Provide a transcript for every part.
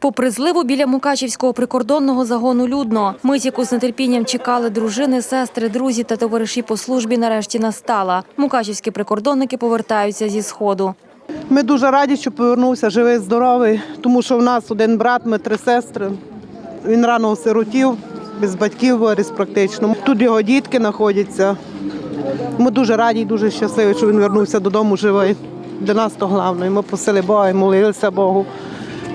Попри зливу біля Мукачівського прикордонного загону людно, мить, яку з нетерпінням чекали дружини, сестри, друзі та товариші по службі, нарешті настала. Мукачівські прикордонники повертаються зі сходу. Ми дуже раді, що повернувся живий, здоровий, тому що в нас один брат, ми три сестри. Він рано осиротів, без батьків виріс практично. Тут його дітки знаходяться. Ми дуже раді і дуже щасливі, що він вернувся додому живий. Для нас то головне. Ми просили Бога і молилися Богу,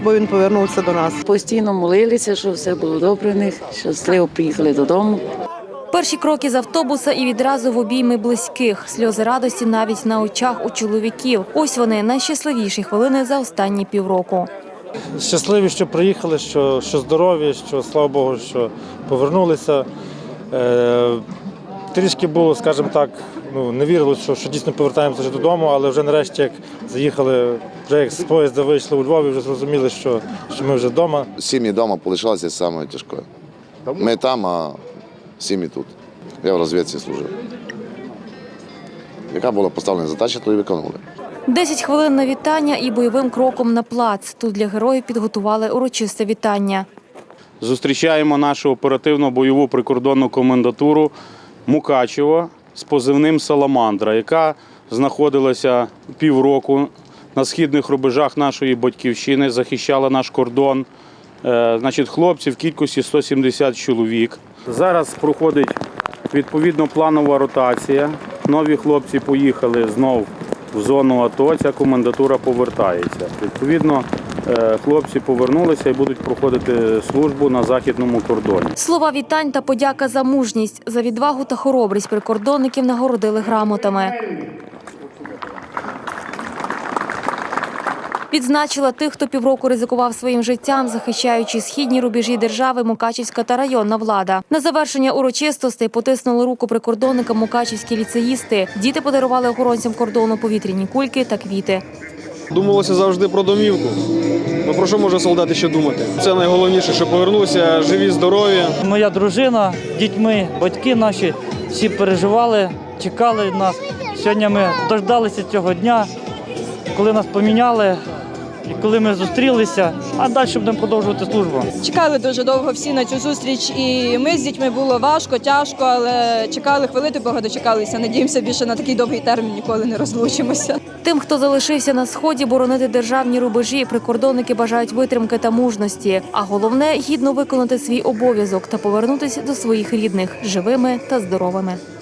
бо він повернувся до нас. Постійно молилися, щоб все було добре в них, щасливо приїхали додому. Перші кроки з автобуса і відразу в обійми близьких. Сльози радості навіть на очах у чоловіків. Ось вони найщасливіші хвилини за останні півроку. Щасливі, що приїхали, що, що здорові, що слава Богу, що повернулися. Е, трішки було, скажімо так, ну, не вірилося, що, що дійсно повертаємося вже додому, але вже нарешті, як заїхали, вже як з поїзда вийшли у Львові, вже зрозуміли, що, що ми вже вдома. Сім'ї вдома залишилися саме тяжкою. Ми там, а сім'ї тут. Я в розвідці служив. Яка була поставлена задача, то і виконували. Десять хвилин на вітання і бойовим кроком на плац. Тут для героїв підготували урочисте вітання. Зустрічаємо нашу оперативно бойову прикордонну комендатуру Мукачево з позивним Саламандра, яка знаходилася півроку на східних рубежах нашої батьківщини, захищала наш кордон. Е, Значить, хлопці в кількості 170 чоловік. Зараз проходить відповідно планова ротація. Нові хлопці поїхали знов в зону АТО. Ця комендатура повертається. Відповідно, е, хлопці повернулися і будуть проходити службу на західному кордоні. Слова вітань та подяка за мужність, за відвагу та хоробрість прикордонників нагородили грамотами. Відзначила тих, хто півроку ризикував своїм життям, захищаючи східні рубежі держави Мукачівська та районна влада. На завершення урочистостей потиснули руку прикордонникам мукачівські ліцеїсти. Діти подарували охоронцям кордону повітряні кульки та квіти. Думалося завжди про домівку. Ну про що може солдат ще думати? Це найголовніше, що повернувся живі, здорові. Моя дружина, дітьми, батьки наші всі переживали, чекали нас. Сьогодні ми дождалися цього дня, коли нас поміняли і коли ми зустрілися, а далі будемо продовжувати службу. Чекали дуже довго всі на цю зустріч, і ми з дітьми було важко, тяжко, але чекали хвилини, Бога дочекалися. Надіємося, більше на такий довгий термін ніколи не розлучимося. Тим, хто залишився на сході, боронити державні рубежі, прикордонники бажають витримки та мужності. А головне гідно виконати свій обов'язок та повернутися до своїх рідних живими та здоровими.